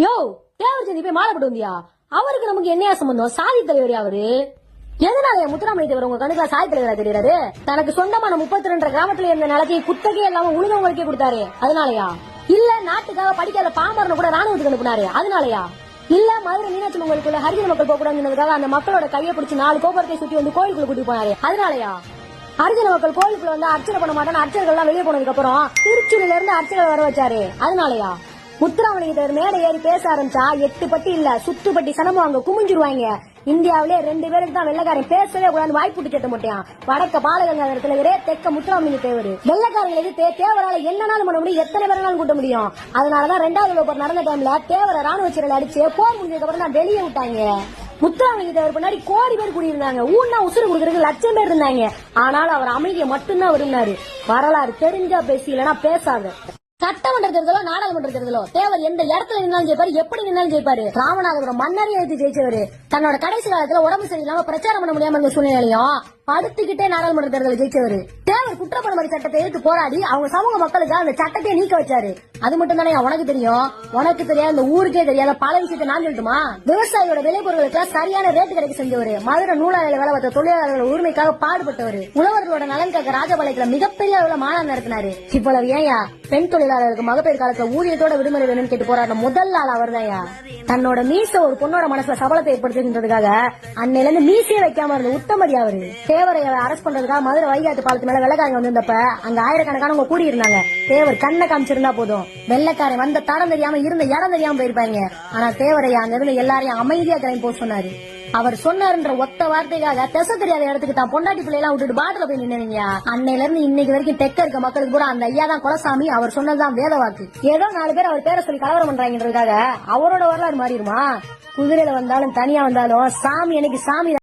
யோ தேவர் ஜெயந்தி போய் மாலை போட்டு வந்தியா? அவருக்கு நமக்கு என்னையா சம்பந்தம்? சாதி தலைவர் அவரு. எதனால முத்துராமலிங்க தேவர் உங்க கணக்குல சாதி தலைவரா தெரியாது தனக்கு சொந்தமான முப்பத்தி ரெண்டு கிராமத்துல இருந்த நிலத்தை குத்தகை இல்லாம உழுதவங்களுக்கே கொடுத்தாரு. அதனாலயா? இல்ல நாட்டுக்காக படிக்காத பாமரனை கூட ராணுவத்துக்கு அனுப்புனாரு. அதனாலயா? இல்ல மதுரை மீனாட்சி மங்களுக்குள்ள ஹரிஜன மக்கள் போக கூடாதுங்கிறதுக்காக அந்த மக்களோட கையை பிடிச்சி நாலு கோபுரத்தை சுத்தி வந்து கோயிலுக்குள்ள கூட்டிட்டு போனாரு. அதனாலயா? ஹரிஜன மக்கள் கோயிலுக்குள்ள வந்து அர்ச்சனை பண்ண மாட்டேன்னு அர்ச்சகர்கள் எல்லாம் வெளியே போனதுக்கு அப்புறம் திருச்சூரில இருந்து அர்ச்சகர் வர வச்சாரு. அதனாலயா? முத்துராமலிங்கத்தவர் மேடை ஏறி பேச ஆரம்பிச்சா எட்டு பட்டி இல்ல சுத்துப்பட்டி சனமும் அங்க குமிஞ்சிருவாங்க. இந்தியாவிலே ரெண்டு பேருக்கு தான் வெள்ளக்காரன் பேசவே கூடாது வாய்ப்பு கேட்ட மாட்டான் வடக்க பாலகங்காதர தலைவரே தெற்க முத்துராமலிங்க தேவர் வெள்ளக்காரங்க எது தேவரால என்னனாலும் பண்ண முடியும் எத்தனை பேரனாலும் கூட்ட முடியும்? அதனாலதான் ரெண்டாவது லோபர் நடந்த டைம்ல தேவர ராணுவ சீரல் அடிச்சு போர் முடிஞ்சதுக்கு அப்புறம் தான் வெளியே விட்டாங்க. முத்துராமலிங்க தேவர் பின்னாடி கோடி பேர் கூடியிருந்தாங்க. ஊன்னா உசுறு கொடுக்கறதுக்கு லட்சம் பேர் இருந்தாங்க. ஆனாலும் அவர் அமைதியை மட்டும்தான் விரும்பினாரு. வரலாறு தெரிஞ்சா பேசி இல்லைன்னா பேசாத. சட்டமன்ற தேர்தலோ நாடாளுமன்ற தேர்தலோ தேவர் எந்த இடத்துல நின்னாலும் ஜெயிப்பாரு எப்படி நின்னாலும் ஜெயிப்பாரு? ராமநாதபுரம் மன்னரை எழுதி ஜெயிச்சவரு. தன்னோட கடைசி காலத்துல உடம்பு சரியில்லாம பிரச்சாரம் பண்ண முடியாம இருந்த சூழ்நிலையும் படுத்துக்கிட்டே நாடாளுமன்ற தேர்தல் ஜெயிச்சவரு. தேவர் குற்றப்பரம்பரை சட்டத்தை எதிர்த்து போராடி அவங்க சமூக மக்களுக்கு அந்த சட்டத்தை நீக்க வச்சாரு. அது மட்டும் தானே உனக்கு தெரியும்? உனக்கு தெரியாத இந்த ஊருக்கே தெரியாத பல விஷயத்தை நான் சொல்லட்டுமா? விவசாயியோட விளைபொருளுக்கு சரியான ரேட்டு கிடைக்க செஞ்சவரு. மதுரை நூலாளில வேலை பார்த்த தொழிலாளர்கள் உரிமைக்காக பாடுபட்டவர். உழவர்களோட நலன் ராஜபாளையத்துல மிகப்பெரிய அளவுல மாநாடு நடத்தினாரு. இவ்வளவு ஏயா பெண் தொழிலாளருக்கு மகப்பேறு காலத்துல ஊதியத்தோட விடுமுறை வேணும்னு கேட்டு போராடின முதல் ஆள் அவர்தான்யா. தன்னோட மீச ஒரு பொண்ணோட மனசுல சபலத்தை ஏற்படுத்துகின்றதுக்காக அன்னையில இருந்து மீசையே வைக்காம இருந்த உத்தமடி அவரு தேவரை அரெஸ்ட் பண்றதுக்காக மதுரை வைகாட்டு பாலத்து மேல வெள்ளக்காரங்க வந்திருந்தப்ப அங்க ஆயிரக்கணக்கானவங்க கூடி இருந்தாங்க தேவர் கண்ணை காமிச்சிருந்தா போதும். வெள்ளக்காரன் வந்த தடம் தெரியாம இருந்த இடம் தெரியாம போயிருப்பாங்க. ஆனா தேவரையா அங்க இருந்து எல்லாரையும் அமைதியா கிளம்பி போக சொன்னாரு. அவர் சொன்னாருன்ற ஒத்த வார்த்தைக்காக திசை தெரியாத இடத்துக்கு தான் பொண்டாட்டி பிள்ளை எல்லாம் விட்டுட்டு பாட்டில போய் நின்னுங்க அன்னையில இருந்து இன்னைக்கு வரைக்கும் தெக்க இருக்க மக்களுக்கு கூட அந்த ஐயா தான் குலசாமி அவர் சொன்னதுதான் வேத வாக்கு. ஏதோ நாலு பேர் அவர் பேரை சொல்லி கலவரம் பண்றாங்கன்றதுக்காக அவரோட வரலாறு மாறிடுமா? குதிரையில வந்தாலும் தனியா வந்தாலும் சாமி எனக்கு சாமி